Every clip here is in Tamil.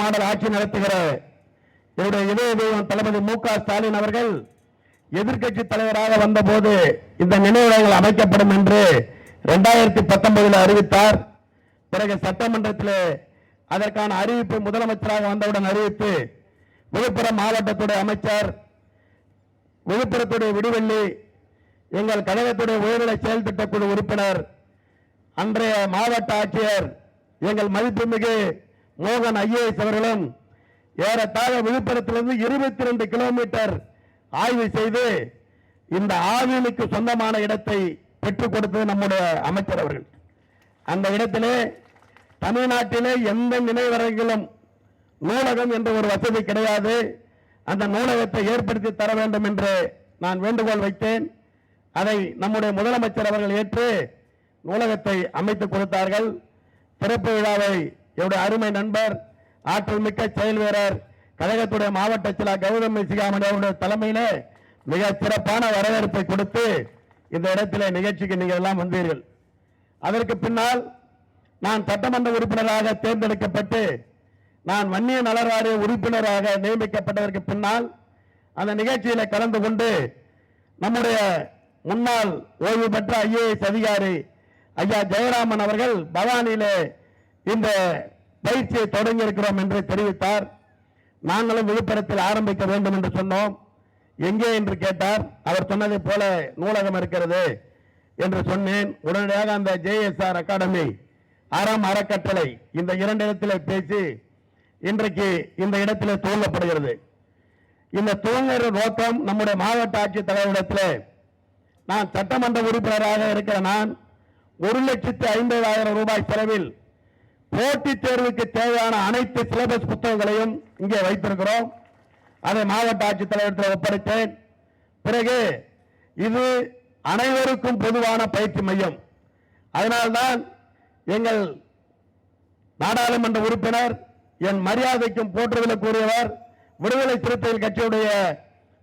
மாடல் ஆட்சி நடத்துகிற என்னுடைய இதய தெய்வம் தளபதி மு க ஸ்டாலின் அவர்கள் எதிர்க்கட்சி தலைவராக வந்தபோது இந்த நினைவிடங்கள் அமைக்கப்படும் என்று இரண்டாயிரத்தி பத்தொன்பதில் அறிவித்தார். பிறகு சட்டமன்றத்தில் அதற்கான அறிவிப்பு முதலமைச்சராக வந்தவுடன் அறிவித்து விழுப்புரம் மாவட்டத்துடைய அமைச்சர் விழுப்புரத்துடைய விடுவெள்ளி எங்கள் கழகத்துடைய உயர்நிலை செயல் திட்டக்குழு உறுப்பினர் அன்றைய மாவட்ட ஆட்சியர் எங்கள் மதிப்புமிகு மோகன் ஐஏஎஸ் அவர்களும் ஏறத்தாழ விழுப்புரத்திலிருந்து இருபத்தி ரெண்டு கிலோமீட்டர் ஆய்வு செய்து இந்த ஆவினுக்கு சொந்தமான இடத்தை பெற்றுக் கொடுத்தது நம்முடைய அமைச்சர் அவர்கள். அந்த இடத்திலே தமிழ்நாட்டிலே எந்த நினைவரங்களும் நூலகம் என்ற ஒரு வசதி கிடையாது. அந்த நூலகத்தை ஏற்படுத்தி தர வேண்டும் என்று நான் வேண்டுகோள் வைத்தேன். அதை நம்முடைய முதலமைச்சர் அவர்கள் ஏற்று நூலகத்தை அமைத்துக் கொடுத்தார்கள். திறப்பு விழாவை என்னுடைய அருமை நண்பர் ஆற்றல் மிக்க செயல் வீரர் கழகத்துடைய மாவட்ட செயலர் கௌதம் சிகாமணி அவருடைய தலைமையிலே மிக சிறப்பான வரவேற்பை கொடுத்து இந்த இடத்திலே நிகழ்ச்சிக்கு நீங்கள் எல்லாம் வந்தீர்கள். அதற்கு பின்னால் நான் சட்டமன்ற உறுப்பினராக தேர்ந்தெடுக்கப்பட்டு நான் வன்னிய நலர் உறுப்பினராக நியமிக்கப்பட்டதற்கு பின்னால் அந்த நிகழ்ச்சியில கலந்து கொண்டு நம்முடைய முன்னாள் ஓய்வு பெற்ற ஐஏஎஸ் அதிகாரி ஐயா ஜெயராமன் அவர்கள் பவானியிலே இந்த பயிற்சியை தொடங்கி இருக்கிறோம் என்று தெரிவித்தார். நாங்களும் விழுப்புரத்தில் ஆரம்பிக்க வேண்டும் என்று சொன்னோம். எங்கே என்று கேட்டார். அவர் சொன்னதை போல நூலகம் இருக்கிறது என்று சொன்னேன். உடனடியாக அந்த ஜேஎஸ்ஆர் அகாடமி அறம் அறக்கட்டளை இந்த இரண்டு இடத்திலே பேசி இன்றைக்கு இந்த இடத்திலே துவங்கப்படுகிறது. இந்த துவங்குகிற நோக்கம் நம்முடைய மாவட்ட ஆட்சித் தலைவரிடத்தில் நான் சட்டமன்ற உறுப்பினராக இருக்கிற நான் ஒரு லட்சத்து ஐம்பதாயிரம் ரூபாய் செலவில் போட்டித் தேர்வுக்கு தேவையான அனைத்து சிலபஸ் புத்தகங்களையும் இங்கே வைத்திருக்கிறோம். அதை மாவட்ட ஆட்சித்தலைவரத்தில் ஒப்படைத்தேன். பிறகு இது அனைவருக்கும் பொதுவான பயிற்சி மையம். அதனால்தான் எங்கள் நாடாளுமன்ற உறுப்பினர் என் மரியாதைக்கும் போற்றுதலுக்குரியவர் விடுதலை சிறுத்தைகள் கட்சியுடைய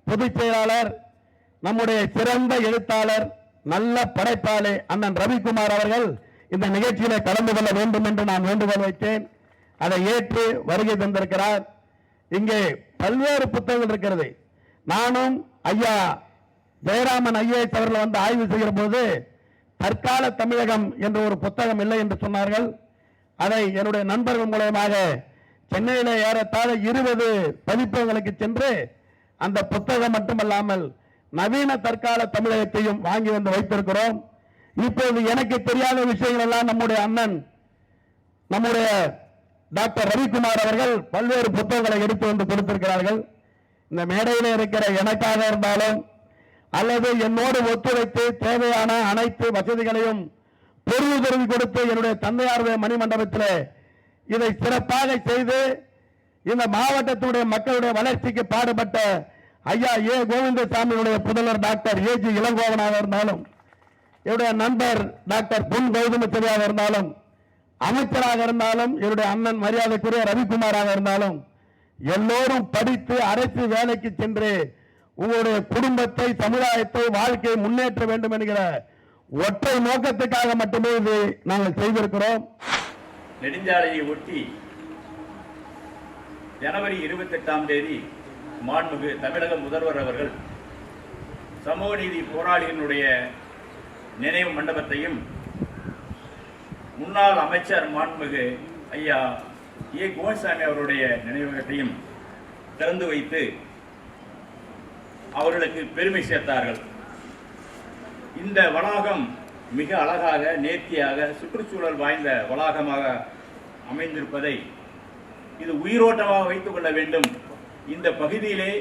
பொதுச் செயலாளர் நம்முடைய சிறந்த எழுத்தாளர் நல்ல படைப்பாளி அண்ணன் ரவிக்குமார் அவர்கள் இந்த நிகழ்ச்சியில கலந்து கொள்ள வேண்டும் என்று நான் வேண்டுகோள் வைத்தேன். அதை ஏற்று வருகை தந்திருக்கிறார். இங்கே பல்வேறு புத்தகங்கள் இருக்கிறது. நானும் ஐயா ஜெயராமன் ஐஏஎஸ் அவர்கள் வந்து ஆய்வு செய்கிற போது தற்கால தமிழகம் என்ற ஒரு புத்தகம் இல்லை என்று சொன்னார்கள். அதை என்னுடைய நண்பர்கள் மூலயமாக சென்னையில் ஏறத்தாழ இருபது பதிப்பகங்களுக்கு சென்று அந்த புத்தகம் மட்டுமல்லாமல் நவீன தற்கால தமிழகத்தையும் வாங்கி வந்து வைத்திருக்கிறோம். இப்போது எனக்கு தெரியாத விஷயங்கள் எல்லாம் நம்முடைய அண்ணன் நம்முடைய டாக்டர் ரவிக்குமார் அவர்கள் பல்வேறு புத்தகங்களை எடுத்து வந்து கொடுத்திருக்கிறார்கள். இந்த மேடையில் இருக்கிற எனக்காக இருந்தாலும் அல்லது என்னோடு ஒத்துழைத்து தேவையான அனைத்து வசதிகளையும் பொருளுதவி கொடுத்து என்னுடைய தந்தையாருடைய மணிமண்டபத்தில் இதை சிறப்பாக செய்து இந்த மாவட்டத்துடைய மக்களுடைய வளர்ச்சிக்கு பாடுபட்ட ஐயா ஏ கோவிந்தசாமியுடைய புதல்வர் டாக்டர் ஏ ஜி இளங்கோவனாக இருந்தாலும் என்னுடைய நண்பர் டாக்டர் பொன் கௌதமச்சரியாக இருந்தாலும் அமைச்சராக இருந்தாலும் என்னுடைய அண்ணன் மரியாதைக்குரிய ரவிக்குமாராக இருந்தாலும் எல்லோரும் படித்து அரசு வேலைக்கு சென்று உங்களுடைய குடும்பத்தை சமுதாயத்தை வாழ்க்கையை முன்னேற்ற வேண்டும் என்கிற ஒற்றை நோக்கத்துக்காக மட்டுமே இது நாங்கள் செய்திருக்கிறோம். நெடுஞ்சாலையை ஒட்டி ஜனவரி இருபத்தெட்டாம் தேதி மாண்புமிகு தமிழக முதல்வர் அவர்கள் சமூக நீதி போராளிகளுடைய நினைவு மண்டபத்தையும் முன்னாள் அமைச்சர் மாண்புமிகு ஐயா ஏ கோவிந்தசாமி அவருடைய நினைவகத்தையும் திறந்து வைத்து அவர்களுக்கு பெருமை சேர்த்தார்கள். இந்த வளாகம் மிக அழகாக நேர்த்தியாக சுற்றுச்சூழல் வாய்ந்த வளாகமாக அமைந்திருப்பதை இது உயிரோட்டமாக வைத்துக் கொள்ள வேண்டும் இந்த பகுதியிலே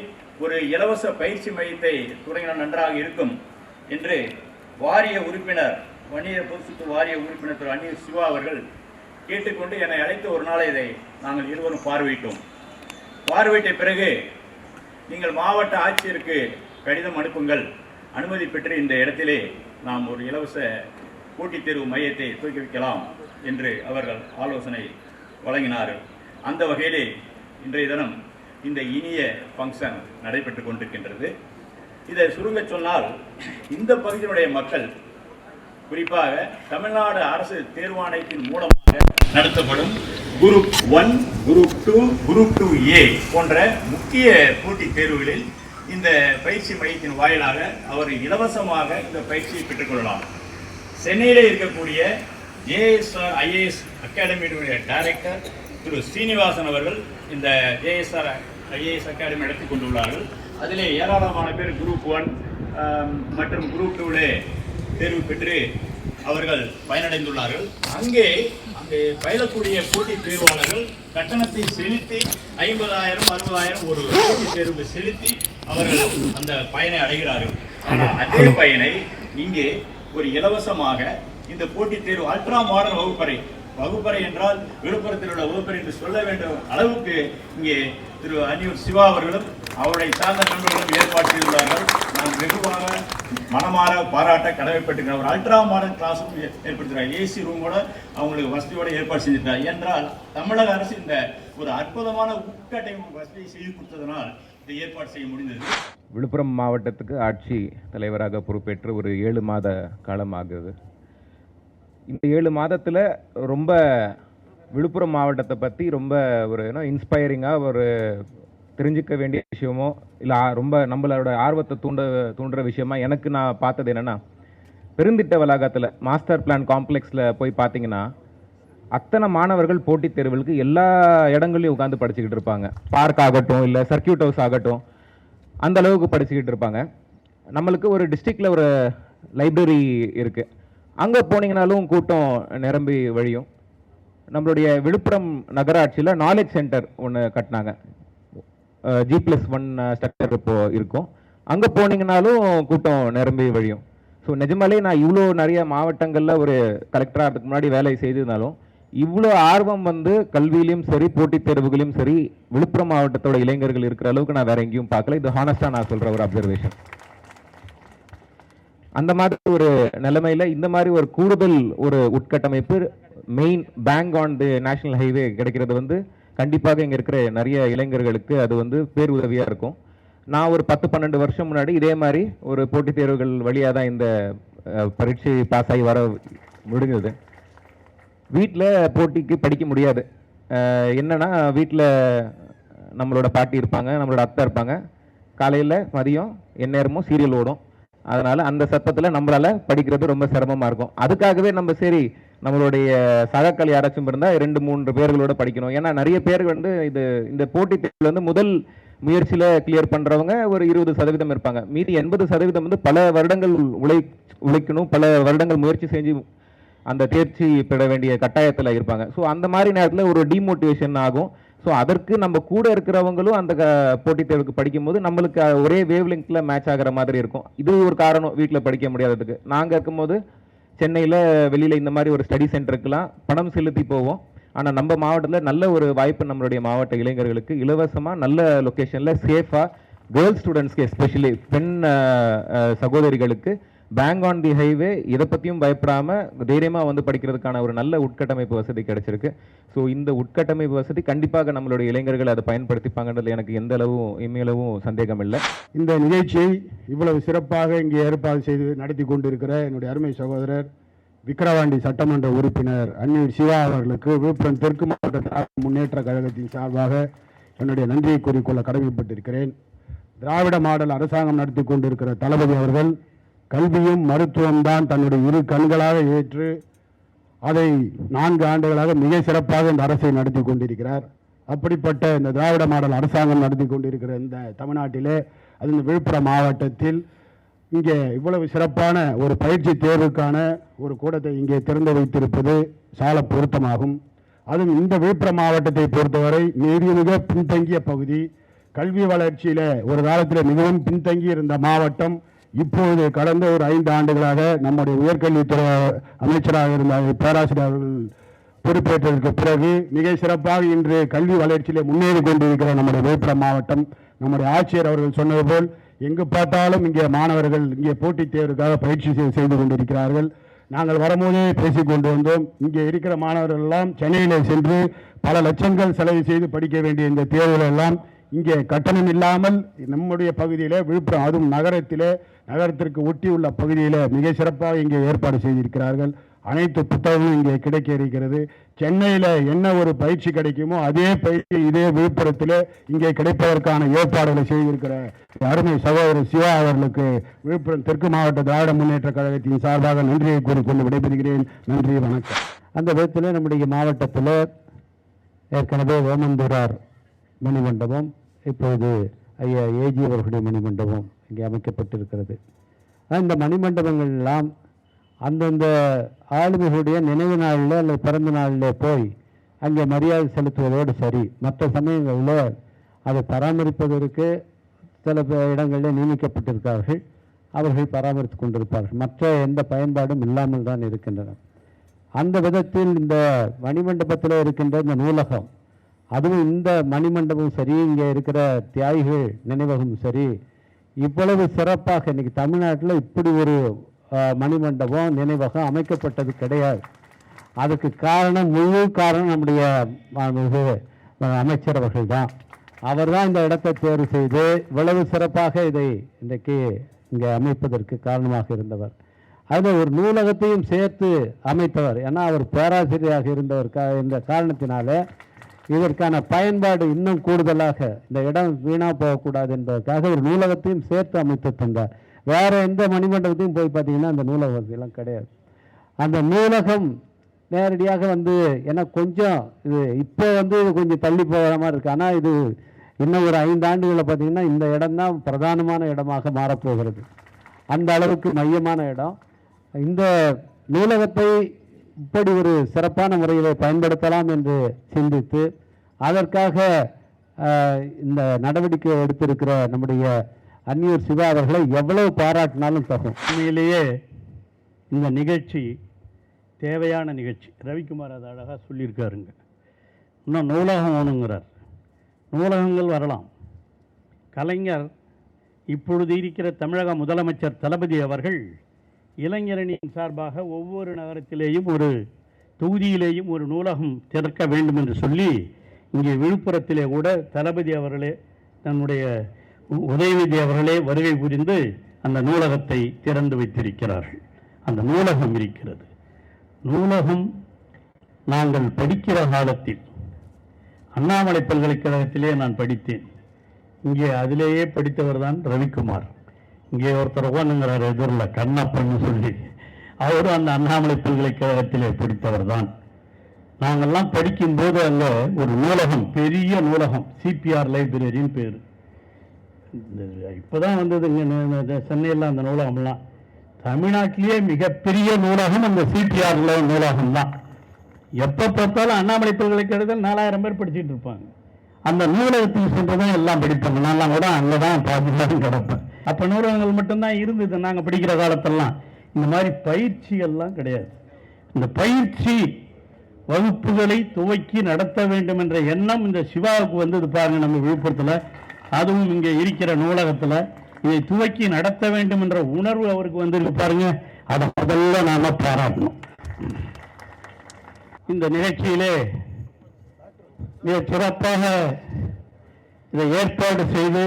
ஒரு இலவச பயிற்சி மையத்தை தொடங்கினால் நன்றாக இருக்கும் என்று வாரிய உறுப்பினர் வணிக பொதுசுத்து வாரிய உறுப்பினர் திரு. அந்நிய சிவா அவர்கள் கேட்டுக்கொண்டு என்னை அழைத்து ஒரு நாள் இதை நாங்கள் இருவரும் பார்வையிட்டோம். பார்வையிட்ட பிறகு நீங்கள் மாவட்ட ஆட்சியருக்கு கடிதம் அனுப்புங்கள். அனுமதி பெற்று இந்த இடத்திலே நாம் ஒரு இலவச போட்டித் தேர்வு மையத்தை துவக்கி வைக்கலாம் என்று அவர்கள் ஆலோசனை வழங்கினார்கள். அந்த வகையிலே இன்றைய தினம் இந்த இனிய ஃபங்க்ஷன் நடைபெற்று கொண்டிருக்கின்றது. இதை சுருங்கச் சொன்னால் இந்த பகுதியினுடைய மக்கள் குறிப்பாக தமிழ்நாடு அரசு தேர்வாணையத்தின் மூலமாக நடத்தப்படும் group one group two group two A போன்ற முக்கிய போட்டித் தேர்வுகளில் இந்த பயிற்சி மையத்தின் வாயிலாக அவர் இலவசமாக இந்த பயிற்சியை பெற்றுக்கொள்ளலாம் சென்னையில் இருக்கக்கூடிய ஜேஎஸ்ஆர் ஐஏஎஸ் அகாடமியினுடைய டைரக்டர் திரு ஸ்ரீனிவாசன் அவர்கள் இந்த ஜேஎஸ்ஆர் ஐஏஎஸ் அகாடமி நடத்தி கொண்டுள்ளார்கள். அதிலே ஏராளமான பேர் குரூப் ஒன் மற்றும் குரூப் டூவிலே தேர்வு பெற்று அவர்கள் பயனடைந்துள்ளார்கள். அங்கே அங்கே பயிலக்கூடிய போட்டித் தேர்வாளர்கள் கட்டணத்தை செலுத்தி ஐம்பதாயிரம் அறுபதாயிரம் ஒரு போட்டித் தேர்வு செலுத்தி அவர்கள் அந்த பயனை அடைகிறார்கள். ஆனால் அதே பயனை இங்கே ஒரு இலவசமாக இந்த போட்டித் தேர்வு அல்ட்ரா மாடர்ன் வகுப்பறை. வகுப்பறை என்றால் விழுப்புரத்தில் உள்ள வகுப்பறை என்று சொல்ல வேண்டும் அளவுக்கு இங்கே திரு அனியூர் சிவா அவர்களும் அவருடைய சார்ந்த நண்பர்களும் ஏற்பாடு செய்துள்ளார்கள். நான் வெகுவாக மனமாற பாராட்ட கடமைப்பட்டிருக்கிறேன். ஒரு அல்ட்ரா மாடர்ன் கிளாஸும் ஏ- ஏற்படுத்துகிறார் ஏசி ரூமோட அவங்களுக்கு வசதியோட ஏற்பாடு செஞ்சிருக்கார் என்றால் தமிழக அரசு இந்த ஒரு அற்புதமான உட்கட்டமைப்பு வசதியை செய்து கொடுத்ததனால் இதை ஏற்பாடு செய்ய முடிந்தது. விழுப்புரம் மாவட்டத்துக்கு ஆட்சி தலைவராக பொறுப்பேற்று ஒரு ஏழு மாத காலம் ஆகுது இந்த ஏழு மாதத்தில் ரொம்ப விழுப்புரம் மாவட்டத்தை பற்றி ரொம்ப ஒரு ஏன்னா இன்ஸ்பைரிங்காக ஒரு தெரிஞ்சுக்க வேண்டிய விஷயமோ இல்லை ரொம்ப நம்மளோட ஆர்வத்தை தூண்ட தூண்டுற விஷயமா எனக்கு நான் பார்த்தது என்னென்னா பெருந்திட்ட வளாகத்தில் மாஸ்டர் பிளான் காம்ப்ளெக்ஸில் போய் பார்த்தீங்கன்னா அத்தனை மாணவர்கள் போட்டித் தேர்வுகளுக்கு எல்லா இடங்கள்லையும் உட்காந்து படிச்சுக்கிட்டு இருப்பாங்க. பார்க் ஆகட்டும் இல்லை சர்க்கியூட் ஹவுஸ் ஆகட்டும் அந்த அளவுக்கு படிச்சுக்கிட்டு இருப்பாங்க. நம்மளுக்கு ஒரு டிஸ்ட்ரிக்டில் ஒரு லைப்ரரி இருக்குது அங்கே போனீங்கனாலும் கூட்டம் நிரம்பி வழியும். நம்மளுடைய விழுப்புரம் நகராட்சியில் நாலேஜ் சென்டர் ஒன்று கட்டினாங்க. ஜி ப்ளஸ் ஒன் ஸ்ட்ரக்சர் இப்போ இருக்கும். அங்கே போனீங்கனாலும் கூட்டம் நிரம்பி வழியும். ஸோ நிஜமாலே நான் இவ்வளோ நிறைய மாவட்டங்களில் ஒரு கலெக்டராக அதுக்கு முன்னாடி வேலை செய்திருந்தாலும் இவ்வளோ ஆர்வம் வந்து கல்வியிலையும் சரி போட்டித் தேர்வுகளையும் சரி விழுப்புரம் மாவட்டத்தோட இளைஞர்கள் இருக்கிற அளவுக்கு நான் வேற எங்கேயும் பார்க்கல. இது ஹானஸ்டாக நான் சொல்கிற ஒரு அப்சர்வேஷன் அந்த மாதிரி ஒரு நிலைமையில் இந்த மாதிரி ஒரு கூடுதல் ஒரு உட்கட்டமைப்பு main bank on the national highway கிடைக்கிறது வந்து கண்டிப்பாக இங்கே இருக்கிற நிறைய இளைஞர்களுக்கு அது வந்து பேருதவியாக இருக்கும். நான் ஒரு பத்து பன்னெண்டு வருஷம் முன்னாடி இதே மாதிரி ஒரு போட்டித் தேர்வுகள் வழியாக தான் இந்த பரீட்சை பாஸ் ஆகி வர முடிஞ்சது. வீட்டில் போட்டிக்கு படிக்க முடியாது. என்னென்னா வீட்டில் நம்மளோட பாட்டி இருப்பாங்க நம்மளோட அத்தை இருப்பாங்க. காலையில் மதியம் எந்நேரமும் சீரியல் ஓடும். அதனால் அந்த சத்தத்தில் நம்மளால் படிக்கிறது ரொம்ப சிரமமாக இருக்கும். அதுக்காகவே நம்ம சரி நம்மளுடைய சகாக்கள் யாராச்சும் இருந்தால் ரெண்டு மூன்று பேர்களோட படிக்கணும். ஏன்னா நிறைய பேர் வந்து இது இந்த போட்டித் தேர்வில் வந்து முதல் முயற்சியில் கிளியர் பண்ணுறவங்க ஒரு இருபது சதவீதம் இருப்பாங்க. மீதி எண்பது சதவீதம் வந்து பல வருடங்கள் உழை உழைக்கணும். பல வருடங்கள் முயற்சி செஞ்சு அந்த தேர்ச்சி பெற வேண்டிய கட்டாயத்தில் இருப்பாங்க. ஸோ அந்த மாதிரி நேரத்தில் ஒரு டிமோட்டிவேஷன் ஆகும். ஸோ அதற்கு நம்ம கூட இருக்கிறவங்களும் அந்த போட்டித் தேர்வுக்கு படிக்கும்போது நம்மளுக்கு ஒரே வேவ் லெங்க்ல மேட்ச் ஆகிற மாதிரி இருக்கும். இது ஒரு காரணம் வீட்டில் படிக்க முடியாததுக்கு. நாங்கள் இருக்கும்போது சென்னையில் வெளியில் இந்த மாதிரி ஒரு ஸ்டடி சென்டருக்குலாம் பணம் செலுத்தி போவோம். ஆனால் நம்ம மாவட்டத்தில் நல்ல ஒரு வாய்ப்பு நம்மளுடைய மாவட்ட இளைஞர்களுக்கு. இலவசமாக நல்ல லொக்கேஷனில் சேஃபாக கேர்ள்ஸ் ஸ்டூடெண்ட்ஸ்க்கு எஸ்பெஷலி பெண் சகோதரிகளுக்கு பேங்க் ஆன் தி ஹைவே இதை பற்றியும் பயப்படாமல் தைரியமாக வந்து படிக்கிறதுக்கான ஒரு நல்ல உட்கட்டமைப்பு வசதி கிடைச்சிருக்கு. ஸோ இந்த உட்கட்டமைப்பு வசதி கண்டிப்பாக நம்மளுடைய இளைஞர்கள் அதை பயன்படுத்திப்பாங்கன்றது எனக்கு எந்த அளவும் இம்மையளவும் சந்தேகம் இல்லை இந்த நிகழ்ச்சியை இவ்வளவு சிறப்பாக இங்கே ஏற்பாடு செய்து நடத்தி கொண்டிருக்கிற என்னுடைய அருமை சகோதரர் விக்கிரவாண்டி சட்டமன்ற உறுப்பினர் அன்னியூர் சிவா அவர்களுக்கு விழுப்புரம் தெற்கு மாவட்ட திராவிட முன்னேற்ற கழகத்தின் சார்பாக என்னுடைய நன்றியை கூறிக்கொள்ள கடமைப்பட்டிருக்கிறேன். திராவிட மாடல் அரசாங்கம் நடத்தி கொண்டிருக்கிற தளபதி அவர்கள் கல்வியும் மருத்துவம்தான் தன்னுடைய இரு கண்களாக ஏற்று அதை நான்கு ஆண்டுகளாக மிக சிறப்பாக இந்த அரசை நடத்தி கொண்டிருக்கிறார். அப்படிப்பட்ட இந்த திராவிட மாடல் அரசாங்கம் நடத்தி கொண்டிருக்கிற இந்த தமிழ்நாட்டிலே அது இந்த விழுப்புரம் மாவட்டத்தில் இங்கே இவ்வளவு சிறப்பான ஒரு பயிற்சி தேர்வுக்கான ஒரு கூடத்தை இங்கே திறந்து வைத்திருப்பது சால பொருத்தமாகும். அதுவும் இந்த விழுப்புரம் மாவட்டத்தை பொறுத்தவரை மிக மிக பின்தங்கிய பகுதி. கல்வி வளர்ச்சியில் ஒரு காலத்தில் மிகவும் பின்தங்கி இருந்த மாவட்டம். இப்போது கடந்த ஒரு ஐந்து ஆண்டுகளாக நம்முடைய உயர்கல்வித்துறை அமைச்சராக இருந்த பேராசிரியர் அவர்கள் பொறுப்பேற்றதற்கு பிறகு மிக சிறப்பாக இன்று கல்வி வளர்ச்சியிலே முன்னேறி கொண்டிருக்கிற நம்முடைய விழுப்புரம் மாவட்டம் நம்முடைய ஆட்சியர் அவர்கள் சொன்னது போல் எங்கு பார்த்தாலும் இங்கே மாணவர்கள் இங்கே போட்டித் தேர்வுக்காக பயிற்சி செய்- செய்து கொண்டிருக்கிறார்கள். நாங்கள் வரும்போதே பேசிக் கொண்டு வந்தோம். இங்கே இருக்கிற மாணவர்கள் எல்லாம் சென்னையில் சென்று பல லட்சங்கள் செலவு செய்து படிக்க வேண்டிய இந்த தேர்வுகள் எல்லாம் இங்கே கட்டணம் இல்லாமல் நம்முடைய பகுதியிலே விழுப்புரம் அதுவும் நகரத்திலே நகரத்திற்கு ஒட்டி உள்ள பகுதியிலே மிக சிறப்பாக இங்கே ஏற்பாடு செய்திருக்கிறார்கள். அனைத்து புத்தகங்களும் இங்கே கிடைக்க இருக்கிறது சென்னையில் என்ன ஒரு பயிற்சி கிடைக்குமோ அதே பயிற்சி இதே விழுப்புரத்தில் இங்கே கிடைப்பதற்கான ஏற்பாடுகளை செய்திருக்கிற அருமை சகோதரர் சிவா அவர்களுக்கு விழுப்புரம் தெற்கு மாவட்ட திராவிட முன்னேற்ற கழகத்தின் சார்பாக நன்றியை கூறிக்கொண்டு விடைபெறுகிறேன். நன்றி வணக்கம். அந்த விதத்தில் நம்முடைய மாவட்டத்தில் ஏற்கனவே ஓமந்தூரார் மணிமண்டபம் இப்போது ஐயா ஏஜி அவர்களுடைய மணிமண்டபம் இங்கே அமைக்கப்பட்டிருக்கிறது. இந்த மணிமண்டபங்கள் எல்லாம் அந்தந்த ஆளுமைகளுடைய நினைவு நாளில் அல்லது பிறந்த நாளில் போய் அங்கே மரியாதை செலுத்துவதோடு சரி மற்ற சமயங்களில் அதை பராமரிப்பதற்கு சில இடங்களில் நியமிக்கப்பட்டிருக்கார்கள் அவர்கள் பராமரித்து கொண்டிருப்பார்கள். மற்ற எந்த பயன்பாடும் இல்லாமல் தான் இருக்கின்றன. அந்த விதத்தில் இந்த மணிமண்டபத்தில் இருக்கின்ற இந்த நூலகம் அதுவும் இந்த மணிமண்டபம் சரி இங்கே இருக்கிற தியாகிகள் நினைவகம் சரி. இவ்வளவு சிறப்பாக இன்றைக்கி தமிழ்நாட்டில் இப்படி ஒரு மணிமண்டபம் நினைவகம் அமைக்கப்பட்டது கிடையாது. அதுக்கு காரணம் முழு காரணம் நம்முடைய அமைச்சர் அவர்கள் தான் அவர் தான் இந்த இடத்தை தேர்வு செய்து இவ்வளவு சிறப்பாக இதை இன்றைக்கு இங்கே அமைப்பதற்கு காரணமாக இருந்தவர். அதில் ஒரு நூலகத்தையும் சேர்த்து அமைத்தவர். ஏன்னா அவர் பேராசிரியராக இருந்தவர் க இந்த காரணத்தினால இதற்கான பயன்பாடு இன்னும் கூடுதலாக இந்த இடம் வீணாக போகக்கூடாது என்பதற்காக ஒரு நூலகத்தையும் சேர்த்து அமைத்து தந்தார். வேறு எந்த மணிமண்டபத்தையும் போய் பார்த்தீங்கன்னா அந்த நூலக வசதியெல்லாம் கிடையாது. அந்த நூலகம் நேரடியாக வந்து ஏன்னா கொஞ்சம் இது இப்போ வந்து இது கொஞ்சம் தள்ளி போகிற மாதிரி இருக்குது ஆனால் இது இன்னும் ஒரு ஐந்து ஆண்டுகளில் பார்த்தீங்கன்னா இந்த இடம் தான் பிரதானமான இடமாக மாறப்போகிறது அந்த அளவுக்கு மையமான இடம். இந்த நூலகத்தை இப்படி ஒரு சிறப்பான முறையில் பயன்படுத்தலாம் என்று சிந்தித்து அதற்காக இந்த நடவடிக்கை எடுத்திருக்கிற நம்முடைய அந்நியூர் சிவா அவர்களை எவ்வளவு பாராட்டினாலும் தகும். உண்மையிலேயே இந்த நிகழ்ச்சி தேவையான நிகழ்ச்சி. ரவிக்குமார் அதை அழகாக சொல்லியிருக்காருங்க. இன்னும் நூலகம் வேணுங்கிறார். நூலகங்கள் வரலாம். கலைஞர் இப்பொழுது இருக்கிற தமிழக முதலமைச்சர் தளபதி அவர்கள் இளைஞரணியின் சார்பாக ஒவ்வொரு நகரத்திலேயும் ஒரு தொகுதியிலேயும் ஒரு நூலகம் திறக்க வேண்டும் என்று சொல்லி இங்கே விழுப்புரத்திலே கூட தளபதி அவர்களே தன்னுடைய உ- உதயநிதி அவர்களே வருகை புரிந்து அந்த நூலகத்தை திறந்து வைத்திருக்கிறார்கள். அந்த நூலகம் இருக்கிறது. நூலகம் நாங்கள் படிக்கிற காலத்தில் அண்ணாமலை பல்கலைக்கழகத்திலே நான் படித்தேன். இங்கே அதிலேயே படித்தவர் தான் ரவிக்குமார். இங்கே ஒருத்தர் உட்காந்துங்கிறார் எதிரில் கண்ணப்பன்னு சொல்லி. அவரும் அந்த அண்ணாமலை பல்கலைக்கழகத்திலே படித்தவர் தான் நாங்கள்லாம் படிக்கும்போது அங்கே ஒரு நூலகம் பெரிய நூலகம் சிபிஆர் லைப்ரரின்னு பேர். இப்போ தான் வந்தது இங்கே சென்னையில் அந்த நூலகம்லாம். தமிழ்நாட்டிலேயே மிகப்பெரிய நூலகம் அந்த சிபிஆர் நூலகம் தான் எப்போ பார்த்தாலும் அண்ணாமலை பல்கலைக்கழகத்தில் நாலாயிரம் பேர் படிச்சுட்டு இருப்பாங்க. அந்த நூலகத்துக்கு சென்று தான் எல்லாம் படிப்பாங்க. நான்லாம் கூட அங்கே தான் பாதுகாப்பு கிடப்பேன். அப்போ நூலகங்கள் மட்டும்தான் இருந்தது. நாங்கள் படிக்கிற காலத்தெல்லாம். இந்த மாதிரி பயிற்சிகள்லாம் கிடையாது. இந்த பயிற்சி வகுப்புகளை துவக்கி நடத்த வேண்டும் என்ற எண்ணம் இந்த சிவாவுக்கு வந்தது பாருங்க நம்ம விழுப்புரத்தில். அதுவும் இங்கே இருக்கிற நூலகத்தில். இதை துவக்கி நடத்த வேண்டும் என்ற உணர்வு அவருக்கு வந்திருக்கு பாருங்க. அதை முதல்ல நாம பாராட்டணும். இந்த நிகழ்ச்சியிலே மிக சிறப்பாக இதை ஏற்பாடு செய்து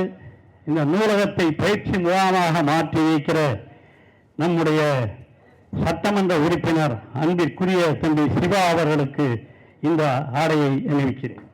இந்த நூலகத்தை பயிற்சி முகாமாக மாற்றி வைக்கிற நம்முடைய சட்டமன்ற உறுப்பினர் அன்பிற்குரிய தம்பி சிவா அவர்களுக்கு இந்த ஆடையை அணிவிக்கிறேன்.